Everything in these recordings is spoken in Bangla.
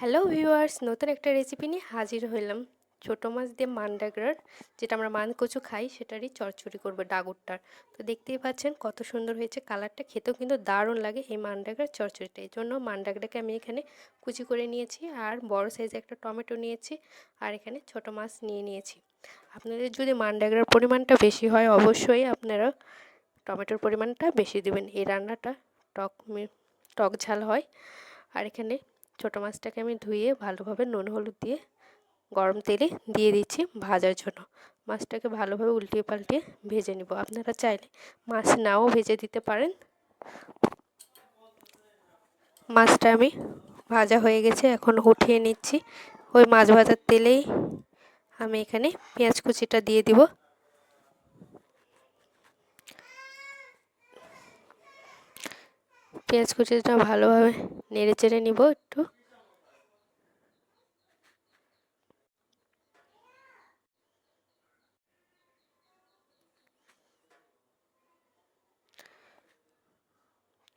হ্যালো ভিউয়ার্স নতুন একটা রেসিপি নিয়ে হাজির হইলাম। ছোটো মাছ দিয়ে মান্ডাগড়ার, যেটা আমরা মান কচু খাই, সেটারই চচ্চড়ি করব ডাগরটার। তো দেখতেই পাচ্ছেন কত সুন্দর হয়েছে কালারটা। খেতেও কিন্তু দারুণ লাগে এই মান্ডাগড়ার চচ্চড়িটা এই জন্য মান্ডাগড়াকে আমি এখানে কুচি করে নিয়েছি আর বড় সাইজে একটা টমেটো নিয়েছি আর এখানে ছোট মাছ নিয়ে নিয়েছি। আপনাদের যদি মান্ডাগড়ার পরিমাণটা বেশি হয়, অবশ্যই আপনারা টমেটোর পরিমাণটা বেশি দেবেন। এই রান্নাটা টক টক ঝাল হয়। আর এখানে ছোটো মাছটাকে আমি ধুয়ে ভালোভাবে নুন, হলুদ দিয়ে গরম তেলে দিয়ে দিচ্ছি ভাজার জন্য। মাছটাকে ভালোভাবে উল্টিয়ে পাল্টিয়ে ভেজে নেব। আপনারা চাইলে মাছ নাও ভেজে দিতে পারেন। মাছটা আমি ভাজা হয়ে গেছে, এখন উঠিয়ে নিচ্ছি। ওই মাছ ভাজার তেলেই আমি এখানে পেঁয়াজ কুচিটা দিয়ে দিব। পেঁয়াজ কুচিটা ভালোভাবে নেড়ে চেড়ে নিব একটু।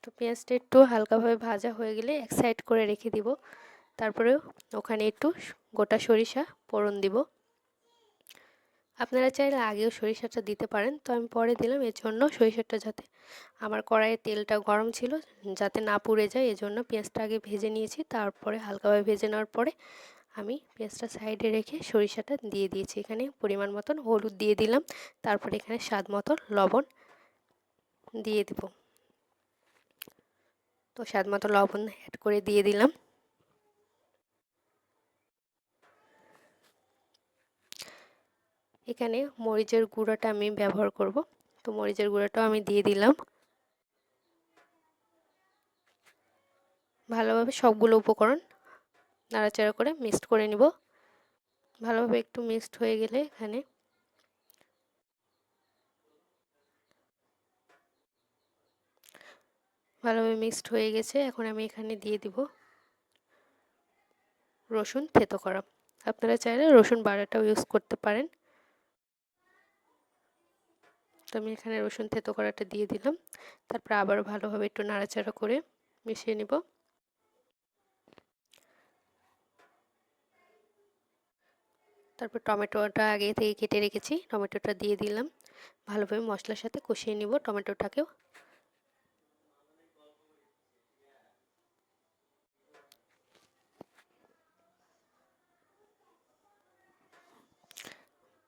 তো পেঁয়াজটা একটু হালকাভাবে ভাজা হয়ে গেলে এক সাইড করে রেখে দিব। তারপরে ওখানে একটু গোটা সরিষা ফোড়ন দিব। আপনারা চাইলে আগেও সরিষাটা দিতে পারেন। তো আমি পরে দিলাম এর জন্য সরিষাটা যাতে আমার কড়াইয়ে তেলটা গরম ছিল, যাতে না পুড়ে যায়, এজন্য পেঁয়াজটা আগে ভেজে নিয়েছি। তারপরে হালকাভাবে ভেজে নেওয়ার পরে আমি পেঁয়াজটা সাইডে রেখে সরিষাটা দিয়ে দিয়েছি। এখানে পরিমাণ মতন হলুদ দিয়ে দিলাম। তারপরে এখানে স্বাদ মতন লবণ দিয়ে দেব। তো স্বাদ মতো লবণ অ্যাড করে দিয়ে দিলাম। এখানে মরিচের গুঁড়োটা আমি ব্যবহার করব। তো মরিচের গুঁড়োটাও আমি দিয়ে দিলাম। ভালোভাবে সবগুলো উপকরণ নাড়াচাড়া করে মিক্সড করে নিব। ভালোভাবে একটু মিক্সড হয়ে গেলে এখানে ভালোভাবে মিক্সড হয়ে গেছে। এখন আমি এখানে দিয়ে দিব রসুন থেতো করা। আপনারা চাইলে রসুন বাড়াটাও ইউজ করতে পারেন। তো আমি এখানে রসুন থেতো করাটা দিয়ে দিলাম। তারপর আবারও ভালোভাবে একটু নাড়াচাড়া করে মিশিয়ে নিব। তারপর টমেটোটা আগে থেকে কেটে রেখেছি, টমেটোটা দিয়ে দিলাম। ভালোভাবে মশলার সাথে কষিয়ে নিব টমেটোটাকেও।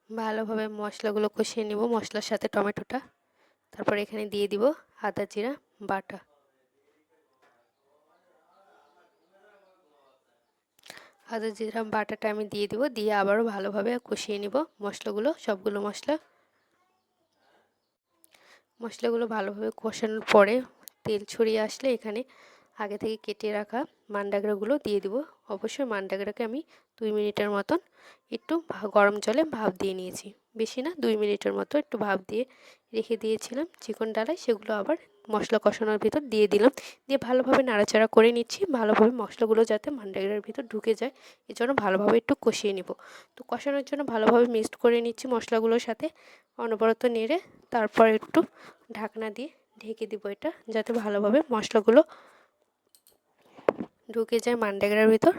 ভালোভাবে মশলাগুলো কষিয়ে নিব। মশলার সাথে টমেটোটা। তারপর এখানে দিয়ে দিব আদা জিরা, বাটা। আদা জিরা, বাটাটা আমি দিয়ে দিব। দিয়ে আবারও ভালোভাবে কষিয়ে নিব মশলাগুলো, সবগুলো মশলা। মশলাগুলো ভালোভাবে কষানোর পরে তেল ছড়িয়ে আসলে এখানে আগে থেকে কেটে রাখা মান্ডাগড়াগুলো দিয়ে দিব। অবশ্যই মান্ডাগড়াকে আমি দুই মিনিটের মতন একটু গরম জলে ভাপ দিয়ে নিয়েছি। বেশি না, দুই মিনিটের মতো একটু ভাপ দিয়ে রেখে দিয়েছিলাম। চিকন ডালায় সেগুলো আবার মশলা কষানোর ভিতর দিয়ে দিলাম। দিয়ে ভালোভাবে নাড়াচাড়া করে নিচ্ছি। ভালোভাবে মশলাগুলো যাতে মান্ডাগড়ার ভিতর ঢুকে যায়, এজন্য ভালোভাবে একটু কষিয়ে নিব। তো কষানোর জন্য ভালোভাবে মিক্সড করে নিচ্ছি মশলাগুলোর সাথে। অনবরত নেড়ে তারপর একটু ঢাকনা দিয়ে ঢেকে দিব এটা, যাতে ভালোভাবে মশলাগুলো ঢুকে যায় মান্ডাগড়ার ভিতর।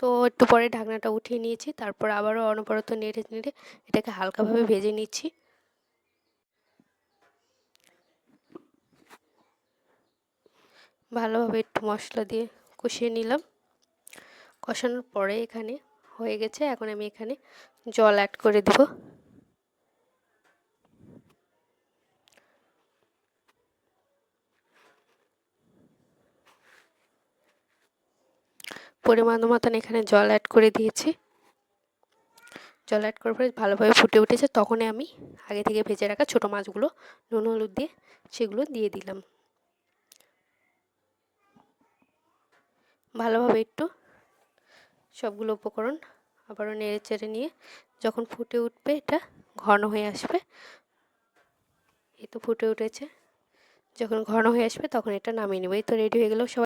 তো একটু পরে ঢাকনাটা উঠিয়ে নিয়েছি, তারপর আবারও অনবরত নেড়ে নেড়ে এটাকে হালকাভাবে ভেজে নিচ্ছি। ভালোভাবে একটু মশলা দিয়ে কষিয়ে নিলাম। কষানোর পরে এখানে হয়ে গেছে, এখন আমি এখানে জল অ্যাড করে দেব। পরিমাণ মতন এখানে জল অ্যাড করে দিয়েছি। জল অ্যাড করার পরে ভালোভাবে ফুটে উঠেছে, তখনই আমি আগে থেকে ভেজে রাখা ছোটো মাছগুলো, নুন, হলুদ দিয়ে সেগুলো দিয়ে দিলাম। ভালোভাবে একটু সবগুলো উপকরণ আবারও নেড়ে চেড়ে নিয়ে যখন ফুটে উঠবে, এটা ঘন হয়ে আসবে। এই তো ফুটে উঠেছে। যখন ঘন হয়ে আসবে, তখন এটা নামিয়ে নেবে। এই তো রেডি হয়ে গেলেও সবাই।